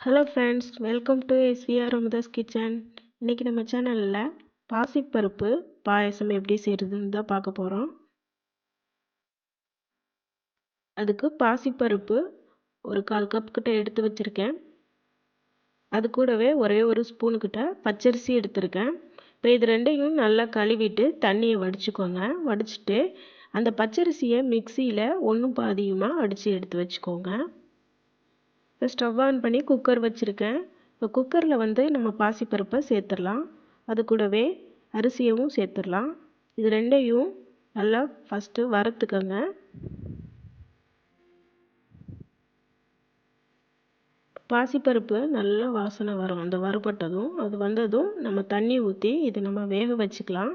Hello friends welcome to SVR Amudha's kitchen இன்றைக்கி நம்ம சேனலில் பாசிப்பருப்பு பாயசம் எப்படி செய்கிறதுன்னு தான் பார்க்க போகிறோம் அதுக்கு பாசிப்பருப்பு ஒரு கால் கப் கிட்ட எடுத்து வச்சுருக்கேன். அது கூடவே ஒரே ஒரு ஸ்பூனுக்கிட்ட பச்சரிசி எடுத்திருக்கேன். இப்போ இது ரெண்டையும் நல்லா கழுவிட்டு தண்ணியை வடிச்சுக்கோங்க. வடிச்சிட்டு அந்த பச்சரிசியை மிக்சியில் ஒன்றும் பாதியுமாக அடித்து எடுத்து வச்சுக்கோங்க. இப்போ ஸ்டவ் ஆன் பண்ணி குக்கர் வச்சுருக்கேன். இப்போ குக்கரில் வந்து நம்ம பாசிப்பருப்பை சேர்த்துடலாம். அது கூடவே அரிசியவும் சேர்த்துடலாம். இது ரெண்டையும் நல்லா ஃபஸ்ட்டு வறுத்துக்கோங்க. பாசிப்பருப்பு நல்லா வாசனை வரும். அந்த வறுபட்டதும் அது வந்ததும் நம்ம தண்ணி ஊற்றி இதை நம்ம வேக வச்சுக்கலாம்.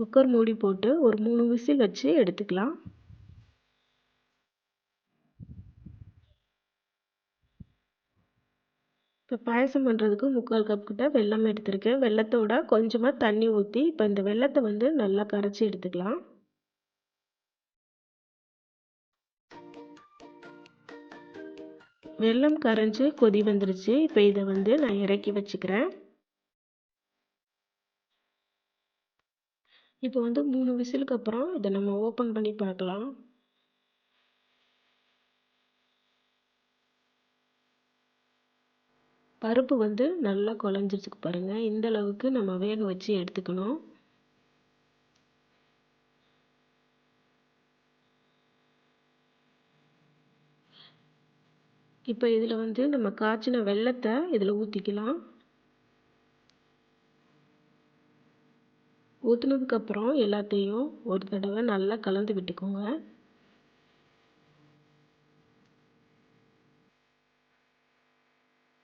குக்கர் மூடி போட்டு ஒரு மூணு விசில் வச்சு எடுத்துக்கலாம். இப்போ பாயசம் பண்ணுறதுக்கு முக்கால் கப் கிட்ட வெல்லம் எடுத்திருக்கேன். வெள்ளத்தோட கொஞ்சமாக தண்ணி ஊற்றி இப்போ இந்த வெள்ளத்தை வந்து நல்லா கரைச்சி எடுத்துக்கலாம். வெல்லம் கரைஞ்சி கொதி வந்துருச்சு. இப்போ இதை வந்து நான் இறக்கி வச்சுக்கிறேன். இப்போ வந்து மூணு விசிலுக்கு அப்புறம் இதை நம்ம ஓப்பன் பண்ணி பார்க்கலாம். பருப்பு வந்து நல்லா குழஞ்சிருச்சுக்கு பாருங்கள் இந்த அளவுக்கு நம்ம வேக வச்சு எடுத்துக்கணும். இப்போ இதில் வந்து நம்ம காய்ச்சின வெள்ளத்தை இதில் ஊற்றிக்கலாம் ஊற்றுனதுக்கப்புறம் எல்லாத்தையும் ஒரு தடவை நல்லா கலந்து விட்டுக்கோங்க.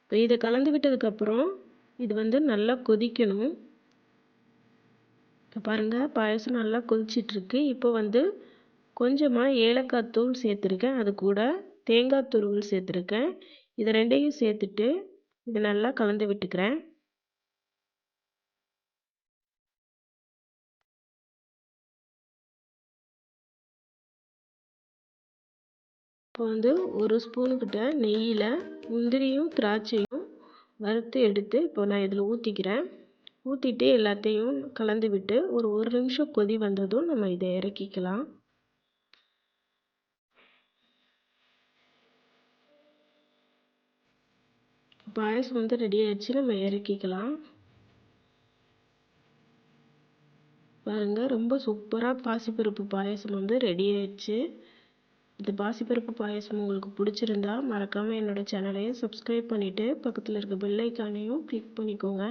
இப்போ இதை கலந்து விட்டதுக்கப்புறம் இது வந்து நல்லா கொதிக்கணும். இப்போ பாருங்கள் பாயசம் நல்லா கொதிச்சிட்ருக்கு. இப்போ வந்து கொஞ்சமாக ஏலக்காய் தூள் சேர்த்துருக்கேன். அது கூட தேங்காய் துருவல் சேர்த்துருக்கேன். இது ரெண்டையும் சேர்த்துட்டு இது நல்லா கலந்து விட்டுக்கிறேன். இப்போ வந்து ஒரு ஸ்பூனுக்கிட்ட நெய்யில் முந்திரியும் திராட்சையும் வறுத்து எடுத்து இப்போ நான் இதில் ஊற்றிக்கிறேன் ஊற்றிட்டு எல்லாத்தையும் கலந்து விட்டு ஒரு ஒரு நிமிஷம் கொதி வந்ததும் நம்ம இதை இறக்கிக்கலாம். பாயசம் வந்து ரெடி ஆயிடுச்சு நம்ம இறக்கிக்கலாம். பாருங்கள் ரொம்ப சூப்பராக பாசிப்பருப்பு பாயசம் வந்து ரெடி ஆயிடுச்சு. இந்த பாசிப்பருப்பு பாயசம் உங்களுக்கு பிடிச்சிருந்தா மறக்காமல் என்னோடய சேனலையும் சப்ஸ்க்ரைப் பண்ணிவிட்டு பக்கத்தில் இருக்க பெல் ஐக்கானையும் கிளிக் பண்ணிக்கோங்க.